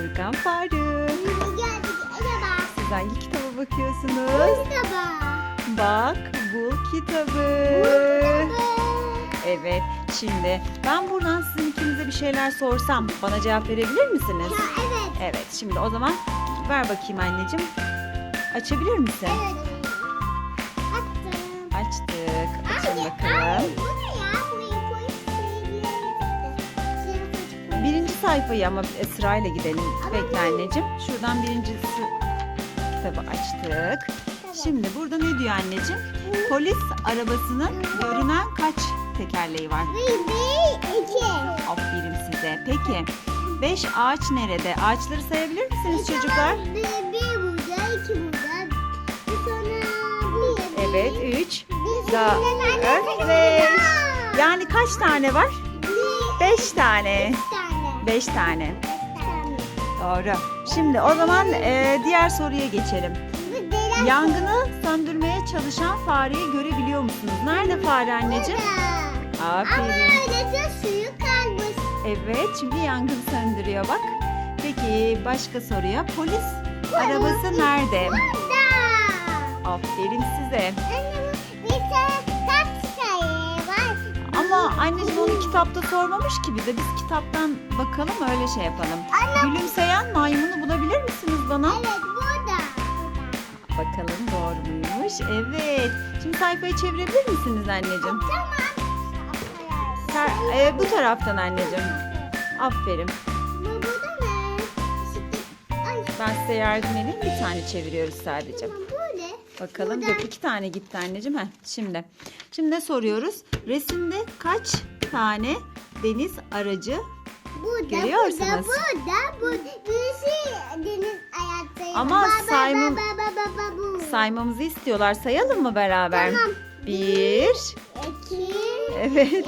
Furkan Faruk. Siz hangi kitaba bakıyorsunuz? Bak bu kitabı. Evet şimdi ben buradan sizin ikinize bir şeyler sorsam bana cevap verebilir misiniz? Evet. Evet şimdi o zaman ver bakayım anneciğim. Açabilir misin? Açtık. Açın bakalım. Sayfayı ama sırayla gidelim. Bekle anneciğim. Şuradan birincisi kitabı açtık. Şimdi burada ne diyor anneciğim? Polis arabasının görünen kaç tekerleği var? Bir, bir, iki. Aferin size. Peki 5 ağaç nerede? Ağaçları sayabilir misiniz çocuklar? Bir, bir burada, iki burada. Bir sonra bir. Evet 3, Bir Da- dört, beş. Yani kaç tane var? Bir, 5 tane. beş tane. 5 tane. Beş tane. Doğru. Şimdi o zaman e, diğer soruya geçelim. Yangını söndürmeye çalışan fareyi görebiliyor musunuz? Nerede fare anneciğim? burada. Ama Aferin. öylece suyu kalmış. Evet şimdi yangın söndürüyor bak. Peki başka soruya polis arabası nerede? Burada. Aferin size. Anne anneciğim onu kitapta sormamış ki bize. Biz kitaptan bakalım öyle şey yapalım. Anne. Gülümseyen maymunu bulabilir misiniz bana? Evet burada. Bakalım doğru muymuş? Evet. Şimdi sayfayı çevirebilir misiniz anneciğim? Tamam. Ter- e, bu taraftan anneciğim. Aferin. Bu burada ne? Ay. Ben size yardım edeyim. Bir tane çeviriyoruz sadece. Bu? Bakalım dur iki tane gitti anneciğim. Heh, şimdi. Şimdi ne soruyoruz? Resimde kaç tane deniz aracı Burada, Görüyorsunuz. burada, burada, bu birisi deniz ayakları. Ama saymam- saymamızı istiyorlar. Sayalım mı beraber? Tamam. Bir, İki, evet üç,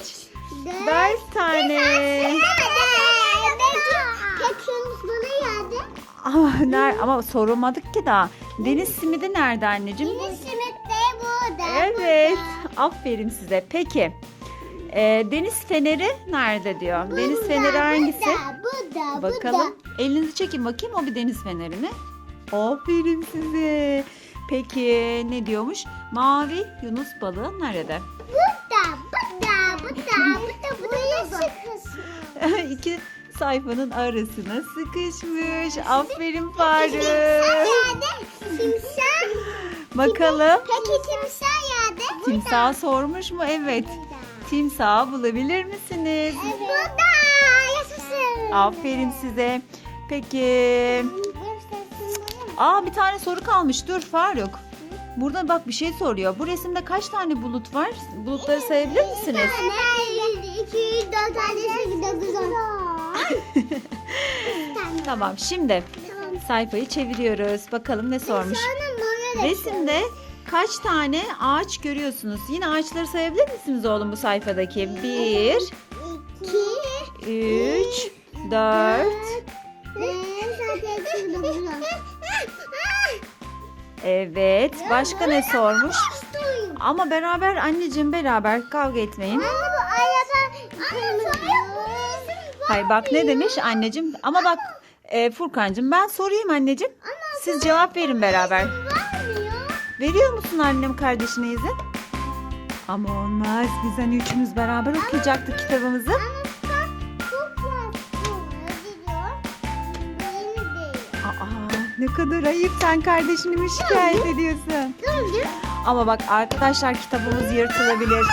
üç, dört, dört tane. Ama, ama sorulmadık ki daha. Deniz simidi nerede anneciğim? Deniz simit de burada. Evet. Aferin size. Peki. e, deniz feneri nerede diyor. burada. Deniz feneri hangisi? Burada, burada, Bakalım. Elinizi çekin bakayım o bir deniz feneri mi? Aferin size. Peki ne diyormuş? Mavi yunus balığı nerede? Burada, burada, burada, burada, burada. İki sayfanın arasına sıkışmış. Aferin Faruk. Timsah. Bakalım. Peki timsah yerde. Timsah sormuş mu? Evet. Timsahı bulabilir misiniz? Burada. Yaşasın. Aferin size. Peki. Aa bir tane soru kalmış. Dur Faruk. Burada bak bir şey soruyor. Bu resimde kaç tane bulut var? Bulutları sayabilir misiniz? Bir, iki, dört tane, sekiz, dokuz, on. Tamam şimdi Tamam. sayfayı çeviriyoruz. Bakalım ne sormuş. Sonra mora da Resimde kaç tane ağaç görüyorsunuz? Yine ağaçları sayabilir misiniz oğlum bu sayfadaki? Bir, iki, üç, dört. beş, altı, yedi, sekiz, dokuz, on. Evet. Başka ne sormuş? Ama beraber anneciğim beraber kavga etmeyin. Anne bu araba. Anne sonra bu resim var. Hayır bak ne demiş anneciğim? Ama bak e, Furkancığım ben sorayım anneciğim. Siz cevap verin beraber. Veriyor musun annem kardeşine izin? Ama olmaz. Biz hani üçümüz beraber okuyacaktık kitabımızı. Aa ne kadar ayıp sen kardeşini mi şikayet ediyorsun? Ama bak arkadaşlar kitabımız yırtılabilir.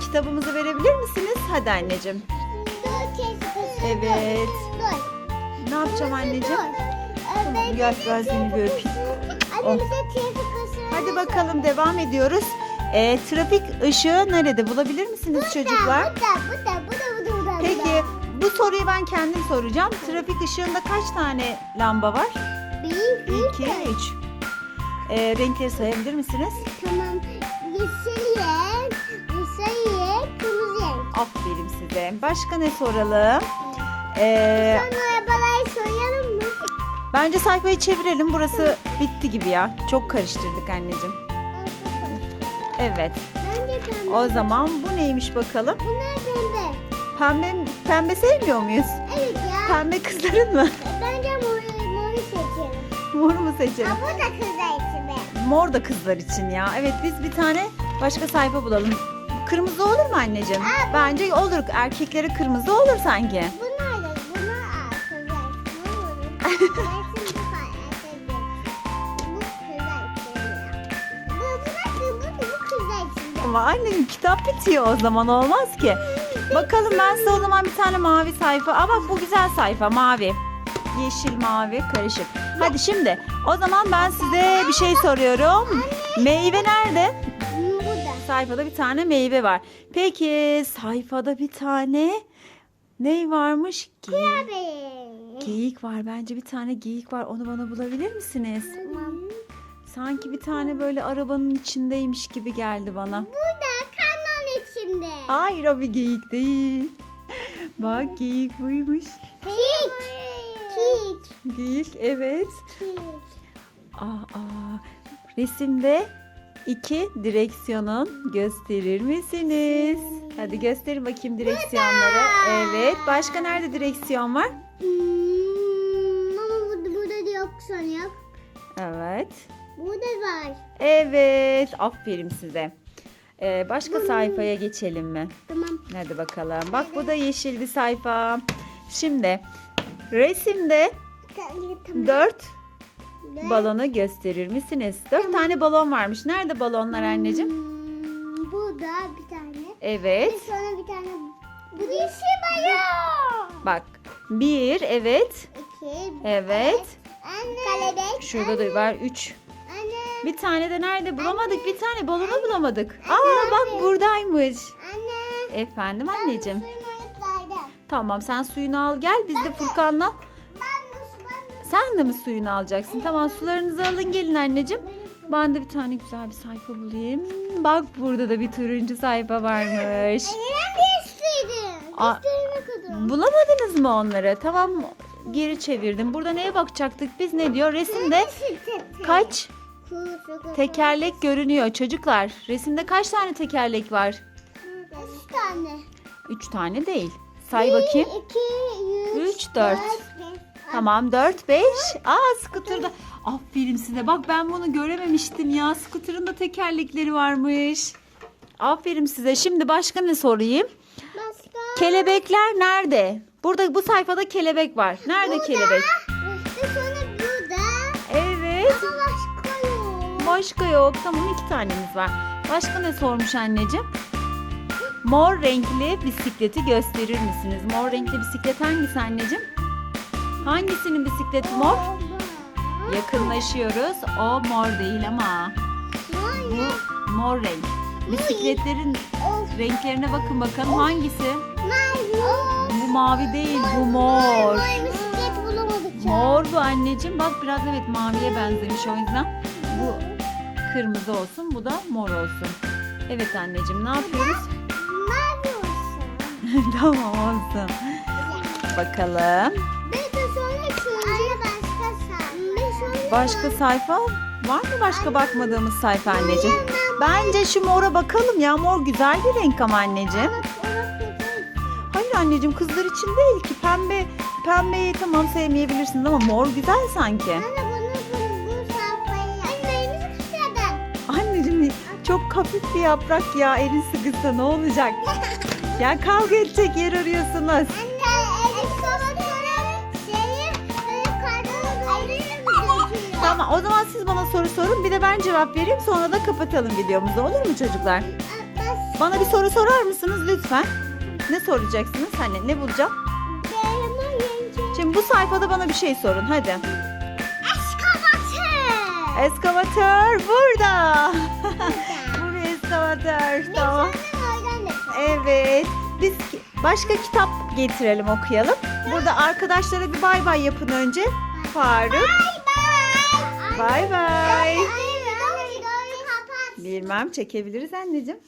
Kitabımızı verebilir misiniz? Hadi anneciğim. Evet. Dur. Ne yapacağım anneciğim? Tamam, gel, ben seni bir öpeyim. Oh. Hadi bakalım devam ediyoruz. E, trafik ışığı nerede bulabilir misiniz çocuklar? Burada, burada, burada, burada, burada. Peki bu soruyu ben kendim soracağım. Trafik ışığında kaç tane lamba var? Bir, 2, 3. E, renkleri sayabilir misiniz? Tamam. Yeşil renk, Aferin size. Başka ne soralım? E, Sonra arabaları soyalım mı? bence sayfayı çevirelim. Burası bitti gibi ya. Çok karıştırdık anneciğim. Evet. Bence pembe. O zaman bu neymiş bakalım? Bunlar pembe. Pembe, pembe sevmiyor muyuz? Evet ya. pembe kızların mı? Bence mor, moru seçelim. Mor mu seçelim? Ha bu da kızlar için be. Mor da kızlar için ya. Evet biz bir tane başka sayfa bulalım. Kırmızı olur mu anneciğim? Bence olur. Erkeklere kırmızı olur sanki. Bunlar da bunlar aa, kızlar için olur. Ettim. Bu. Bu, bu, bu, bu de. Ama annem kitap bitiyor o zaman olmaz ki. Bakalım ben size o zaman bir tane mavi sayfa. Aa bak bu güzel sayfa mavi. Yeşil mavi karışık. Hadi şimdi o zaman ben size bir şey soruyorum. Meyve nerede? Sayfada bir tane meyve var. Peki sayfada bir tane ne varmış? Geyik. Abi. Geyik var. Bence bir tane geyik var. Onu bana bulabilir misiniz? Tamam. Sanki bir tane böyle arabanın içindeymiş gibi geldi bana. Bu da kanal içinde. Hayır o bir geyik değil. Bak geyik buymuş. Kik. Kik. Geyik evet. Kik. Aa, aa. Resimde iki direksiyonun gösterir misiniz? Hadi gösterin bakayım direksiyonları. Evet. Başka nerede direksiyon var? Hmm, ama burada, burada yok sanıyor. Evet. Burada var. Evet. Aferin size. Ee, başka sayfaya geçelim mi? Tamam. Hadi bakalım. Bak bu da yeşil bir sayfa. Şimdi resimde dört balonu gösterir misiniz? Dört tane balon varmış. Nerede balonlar anneciğim? Hmm, bu da bir tane. Evet. Bir sonra bir tane. Bu yeşil bayağı. Bak. Bir, evet. İki. Evet. Anne. Kelebek. Şurada da var üç. Anne. Bir tane de nerede bulamadık? Bir tane balonu bulamadık. Aa bak buradaymış. Anne. Efendim anneciğim. Suyun ayıklardım. Tamam sen suyunu al gel. Biz de Furkan'la. Sen de mi suyunu alacaksın? Tamam sularınızı alın gelin anneciğim. Ben de bir tane güzel bir sayfa bulayım. Bak burada da bir turuncu sayfa varmış. Aa, bulamadınız mı onları? Tamam geri çevirdim. Burada neye bakacaktık biz ne diyor? Resimde kaç tekerlek görünüyor çocuklar? Resimde kaç tane tekerlek var? Üç tane. Üç tane değil. Say bakayım. 3, 4, Tamam 4 5. Aa scooter'da. Aferin size. Bak ben bunu görememiştim ya. Scooter'ın da tekerlekleri varmış. Aferin size. Şimdi başka ne sorayım? Başka. Kelebekler nerede? Burada bu sayfada kelebek var. Nerede kelebek? Ve sonra burada. Evet. Ama başka yok. Başka yok. Tamam iki tanemiz var. Başka ne sormuş anneciğim? Mor renkli bisikleti gösterir misiniz? Mor renkli bisiklet hangisi anneciğim? Hangisinin bisikleti mor? Yakınlaşıyoruz. O mor değil ama. Bu mor renk. Bisikletlerin renklerine bakın bakalım hangisi? Bu mavi değil, bu mor. Mor bu anneciğim. Bak biraz evet maviye benzemiş o yüzden. Bu kırmızı olsun, bu da mor olsun. Evet anneciğim ne yapıyoruz? Mavi olsun. tamam olsun. Bakalım. Başka sayfa var mı başka bakmadığımız sayfa anneciğim? Bence şu mora bakalım ya. Mor güzel bir renk ama anneciğim. Hayır anneciğim kızlar için değil ki. Pembe pembeyi tamam sevmeyebilirsiniz ama mor güzel sanki. Anneciğim çok hafif bir yaprak ya. Elin sıkışsa ne olacak? Ya kavga edecek yer arıyorsunuz. Tamam o zaman siz bana soru sorun. Bir de ben cevap vereyim sonra da kapatalım videomuzu olur mu çocuklar? Bana bir soru sorar mısınız lütfen? Ne soracaksınız? Hani ne bulacağım? Şimdi bu sayfada bana bir şey sorun hadi. Eskavatör. Eskavatör burada. Bu bir eskavatör. Tamam. Evet. Biz başka kitap getirelim okuyalım. Burada arkadaşlara bir bay bay yapın önce. Faruk. Bay bay. Bilmem çekebiliriz anneciğim.